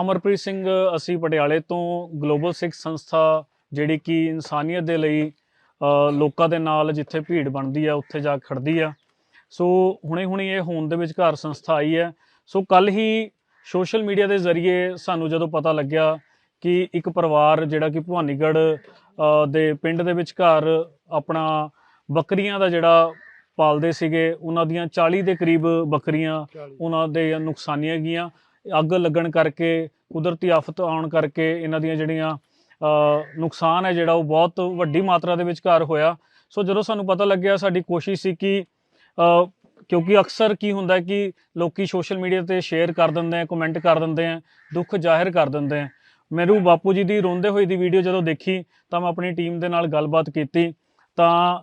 ਅਮਰਪ੍ਰੀਤ ਸਿੰਘ ਅਸੀਂ ਪਟਿਆਲੇ ਤੋਂ ਗਲੋਬਲ ਸਿੱਖ ਸੰਸਥਾ ਜਿਹੜੀ ਕਿ ਇਨਸਾਨੀਅਤ ਦੇ ਲਈ ਲੋਕਾਂ ਦੇ ਨਾਲ ਜਿੱਥੇ ਭੀੜ ਬਣਦੀ ਆ ਉੱਥੇ ਜਾ ਕੇ ਖੜਦੀ ਆ। ਸੋ ਹੁਣੇ ਹੁਣੇ ਇਹ ਹੋਂਦ ਦੇ ਵਿਚਕਾਰ ਸੰਸਥਾ ਆਈ ਹੈ। ਸੋ ਕੱਲ ਹੀ ਸੋਸ਼ਲ ਮੀਡੀਆ ਦੇ ਜ਼ਰੀਏ ਸਾਨੂੰ ਜਦੋਂ ਪਤਾ ਲੱਗਿਆ ਕਿ ਇੱਕ ਪਰਿਵਾਰ ਜਿਹੜਾ ਕਿ ਭਵਾਨੀਗੜ੍ਹ ਦੇ ਪਿੰਡ ਦੇ ਵਿਚਕਾਰ ਆਪਣਾ ਬੱਕਰੀਆਂ ਦਾ ਜਿਹੜਾ ਪਾਲਦੇ ਸੀਗੇ ਉਹਨਾਂ ਦੀਆਂ 40 ਦੇ ਕਰੀਬ ਬੱਕਰੀਆਂ ਉਹਨਾਂ ਦੇ ਨੁਕਸਾਨੀਆਂ ਗਈਆਂ। ਅੱਗ ਲੱਗਣ ਕਰਕੇ, ਕੁਦਰਤੀ ਆਫਤ ਆਉਣ ਕਰਕੇ ਇਹਨਾਂ ਦੀਆਂ ਜਿਹੜੀਆਂ ਨੁਕਸਾਨ ਹੈ ਜਿਹੜਾ ਉਹ ਬਹੁਤ ਵੱਡੀ ਮਾਤਰਾ ਦੇ ਵਿਚਕਾਰ ਹੋਇਆ। ਸੋ ਜਦੋਂ ਸਾਨੂੰ ਪਤਾ ਲੱਗਿਆ, ਸਾਡੀ ਕੋਸ਼ਿਸ਼ ਸੀ ਕਿ ਕਿਉਂਕਿ ਅਕਸਰ ਕੀ ਹੁੰਦਾ ਕਿ ਲੋਕੀ ਸੋਸ਼ਲ ਮੀਡੀਆ ਤੇ ਸ਼ੇਅਰ ਕਰ ਦਿੰਦੇ ਆ, ਕਮੈਂਟ ਕਰ ਦਿੰਦੇ ਆ, ਦੁੱਖ ਜ਼ਾਹਿਰ ਕਰ ਦਿੰਦੇ ਆ। ਮੈਨੂੰ ਬਾਪੂ ਜੀ ਦੀ ਰੋਂਦੇ ਹੋਏ ਦੀ ਵੀਡੀਓ ਜਦੋਂ ਦੇਖੀ, ਤਾਂ ਮੈਂ ਆਪਣੀ ਟੀਮ ਦੇ ਨਾਲ ਗੱਲਬਾਤ ਕੀਤੀ। ਤਾਂ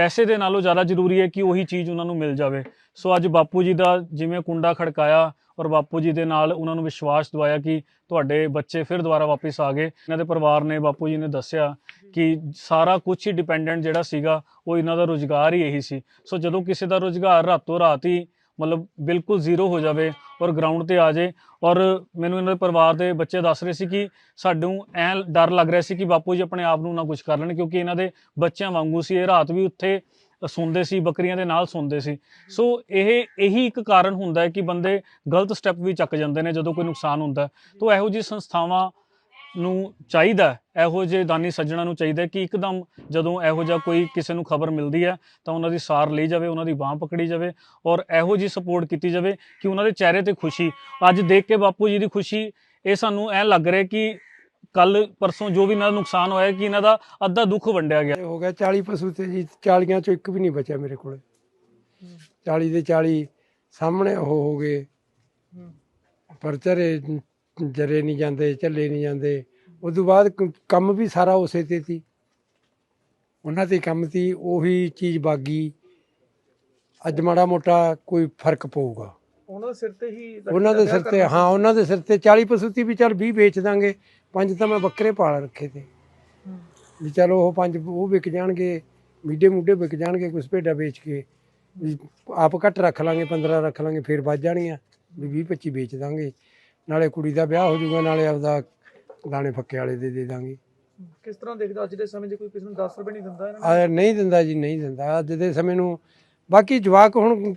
ਪੈਸੇ ਦੇ ਨਾਲੋਂ ਜ਼ਿਆਦਾ ਜ਼ਰੂਰੀ ਹੈ ਕਿ ਉਹੀ ਚੀਜ਼ ਉਹਨਾਂ ਨੂੰ ਮਿਲ ਜਾਵੇ। ਸੋ ਅੱਜ ਬਾਪੂ ਜੀ ਦਾ ਜਿਵੇਂ ਕੁੰਡਾ ਖੜਕਾਇਆ ਔਰ ਬਾਪੂ ਜੀ ਦੇ ਨਾਲ ਉਹਨਾਂ ਨੂੰ ਵਿਸ਼ਵਾਸ ਦਿਵਾਇਆ ਕਿ ਤੁਹਾਡੇ ਬੱਚੇ ਫਿਰ ਦੁਬਾਰਾ ਵਾਪਸ ਆ ਗਏ। ਇਹਨਾਂ ਦੇ ਪਰਿਵਾਰ ਨੇ ਬਾਪੂ ਜੀ ਨੇ ਦੱਸਿਆ ਕਿ ਸਾਰਾ ਕੁਝ ਹੀ ਡਿਪੈਂਡੈਂਟ ਜਿਹੜਾ ਸੀਗਾ, ਉਹ ਇਹਨਾਂ ਦਾ ਰੋਜ਼ਗਾਰ ਹੀ ਇਹੀ ਸੀ। ਸੋ ਜਦੋਂ ਕਿਸੇ ਦਾ ਰੋਜ਼ਗਾਰ ਰਾਤੋਂ ਰਾਤ ਹੀ ਮਤਲਬ ਬਿਲਕੁਲ ਜ਼ੀਰੋ ਹੋ ਜਾਵੇ ਔਰ ਗਰਾਊਂਡ ਤੇ ਆ ਜਾਏ ਔਰ ਮੈਨੂੰ ਇਹਨਾਂ ਦੇ ਪਰਿਵਾਰ ਦੇ ਬੱਚੇ ਦੱਸ ਰਹੇ ਸੀ ਕਿ ਸਾਨੂੰ ਐ ਡਰ ਲੱਗ ਰਿਹਾ ਸੀ ਕਿ ਬਾਪੂ ਜੀ ਆਪਣੇ ਆਪ ਨੂੰ ਨਾ ਕੁਝ ਕਰ ਲੈਣ, ਕਿਉਂਕਿ ਇਹਨਾਂ ਦੇ ਬੱਚਿਆਂ ਵਾਂਗੂ ਸੀ। ਇਹ ਰਾਤ ਵੀ ਉੱਥੇ ਸੌਂਦੇ ਸੀ, ਬੱਕਰੀਆਂ ਦੇ ਨਾਲ ਸੌਂਦੇ ਸੀ। ਸੋ ਇਹ ਇਹੀ ਇੱਕ ਕਾਰਨ ਹੁੰਦਾ ਹੈ ਕਿ ਬੰਦੇ ਗਲਤ ਸਟੈਪ ਵੀ ਚੱਕ ਜਾਂਦੇ ਨੇ ਜਦੋਂ ਕੋਈ ਨੁਕਸਾਨ ਹੁੰਦਾ ਤਾਂ ਇਹੋ ਜਿਹੀ ਸੰਸਥਾਵਾਂ ਨੂੰ ਚਾਹੀਦਾ ਇਹੋ ਜਿਹੇ ਦਾਨੀ ਸੱਜਣਾ ਨੂੰ ਚਾਹੀਦਾ ਕਿ ਇੱਕਦਮ ਜਦੋਂ ਇਹੋ ਜਿਹਾ ਕੋਈ ਕਿਸੇ ਨੂੰ ਖਬਰ ਮਿਲਦੀ ਹੈ ਤਾਂ ਉਹਨਾਂ ਦੀ ਸਾਰ ਲਈ ਜਾਵੇ ਉਹਨਾਂ ਦੀ ਬਾਹ ਪਕੜੀ ਜਾਵੇ ਔਰ ਇਹੋ ਜਿਹੀ ਸਪੋਰਟ ਕੀਤੀ ਜਾਵੇ ਕਿ ਉਹਨਾਂ ਦੇ ਚਿਹਰੇ ਤੇ ਖੁਸ਼ੀ। ਅੱਜ ਦੇਖ ਕੇ ਬਾਪੂ ਜੀ ਦੀ ਖੁਸ਼ੀ ਇਹ ਸਾਨੂੰ ਐ ਲੱਗ ਰਿਹਾ ਕਿ ਕੱਲ ਪਰਸੋਂ ਜੋ ਵੀ ਇਹਨਾਂ ਦਾ ਨੁਕਸਾਨ ਹੋਇਆ ਕਿ ਇਹਨਾਂ ਦਾ ਅੱਧਾ ਦੁੱਖ ਵੰਡਿਆ ਗਿਆ। ਹੋ ਗਿਆ 40 ਪਸ਼ੂ ਤੇ ਜੀ 40 ਚੋਂ ਇੱਕ ਵੀ ਨਹੀਂ ਬਚਿਆ ਮੇਰੇ ਕੋਲੇ। 40 ਦੇ 40 ਸਾਹਮਣੇ ਉਹ ਹੋ ਗਏ। ਪਰ ਚਰੇ ਜਰੇ ਨਹੀਂ ਜਾਂਦੇ ਚੱਲੇ ਨਹੀਂ ਜਾਂਦੇ। ਉਸ ਤੋਂ ਬਾਅਦ ਕ- ਕੰਮ ਵੀ ਸਾਰਾ ਉਸੇ ਤੇ ਸੀ। ਉਹਨਾਂ ਤੇ ਕੰਮ ਸੀ ਉਹੀ ਚੀਜ਼ ਬਾਗੀ। ਅੱਜ ਮਾੜਾ ਮੋਟਾ ਕੋਈ ਫ਼ਰਕ ਪਊਗਾ। ਉਹਨਾਂ ਦੇ ਸਿਰ ਤੇ ਹੀ ਉਹਨਾਂ ਦੇ ਸਿਰ ਤੇ ਹਾਂ ਉਹਨਾਂ ਦੇ ਸਿਰ ਤੇ 40 ਪਸ਼ੂ ਤੀ ਵੀ ਚੱਲ 20 ਵੇਚ ਦਾਂਗੇ। ਪੰਜ ਤਾਂ ਮੈਂ ਬੱਕਰੇ ਪਾਲ ਰੱਖੇ ਤੇ। ਵੀ ਚਲੋ ਉਹ ਪੰਜ ਉਹ ਵਿਕ ਜਾਣਗੇ ਮੀਡੇ ਮੂਡੇ ਵਿਕ ਜਾਣਗੇ ਕੁਛ ਭੇਡਾਂ ਵੇਚ ਕੇ। ਵੀ ਆਪ ਘੱਟ ਰੱਖ ਲਾਂਗੇ 15 ਰੱਖ ਲਾਂਗੇ ਫਿਰ ਵੱਜ ਜਾਣੀਆਂ ਵੀ 20 25 ਵੇਚ ਦਾਂਗੇ। ਨਾਲੇ ਕੁੜੀ ਦਾ ਵਿਆਹ ਹੋ ਜਾਊਗਾ ਨਾਲੇ ਆਪਦਾ ਦਾਣੇ ਫੱਕੇ ਵਾਲੇ ਦੇ ਦੇ ਦਾਂਗੇ। ਕਿਸ ਤਰ੍ਹਾਂ ਦੇਖਦਾ ਅੱਜ ਦੇ ਸਮੇਂ 'ਚ ਕੋਈ ਕਿਸੇ ਨੂੰ 10 ਰੁਪਏ ਨਹੀਂ ਦਿੰਦਾ ਇਹਨਾਂ ਆ ਨਹੀਂ ਦਿੰਦਾ ਜੀ ਨਹੀਂ ਦਿੰਦਾ। ਅੱਜ ਦੇ ਸਮੇਂ ਨੂੰ ਬਾਕੀ ਜਵਾਕ ਹੁਣ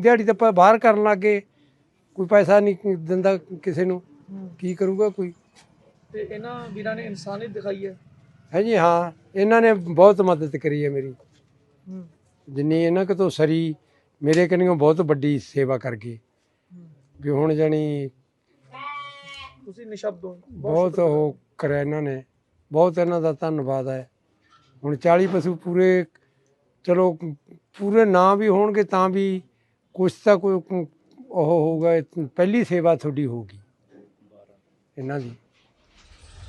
ਦਿਹਾੜੀ ਤਾਂ ਬਾਹਰ ਕਰਨ ਲੱਗੇ ਕੋਈ ਪੈਸਾ ਨਹੀਂ ਦਿੰਦਾ ਕਿਸੇ ਨੂੰ। ਕੀ ਕਰੂਗਾ ਕੋਈ? ਤੇ ਇਹਨਾਂ ਵੀਰਾਂ ਨੇ ਇਨਸਾਨੀਅਤ ਦਿਖਾਈ ਹੈ। ਹੈ ਜੀ ਹਾਂ। ਇਹਨਾਂ ਨੇ ਬਹੁਤ ਮਦਦ ਕਰੀ ਹੈ ਮੇਰੀ। ਜਿੰਨੀ ਇਹਨਾਂ ਕੋ ਤੋਂ ਸਰੀ ਮੇਰੇ ਕਨੀਓ ਬਹੁਤ ਵੱਡੀ ਸੇਵਾ ਕਰ ਗਏ। ਵੀ ਹੁਣ ਜਾਣੀ ਤੁਸੀਂ ਨਿਸ਼ਬਦ ਹੋ ਬਹੁਤ ਉਹ ਕਰਿਆ ਇਹਨਾਂ ਨੇ। ਬਹੁਤ ਇਹਨਾਂ ਦਾ ਧੰਨਵਾਦ ਹੈ। ਹੁਣ 40 ਪਸ਼ੂ ਪੂਰੇ ਚਲੋ ਪੂਰੇ ਨਾ ਵੀ ਹੋਣਗੇ ਤਾਂ ਵੀ ਕੁਛ ਤਾਂ ਕੋਈ ਉਹ ਹੋਊਗਾ ਪਹਿਲੀ ਸੇਵਾ ਤੁਹਾਡੀ ਹੋਊਗੀ। ਇਹਨਾਂ ਦੀ।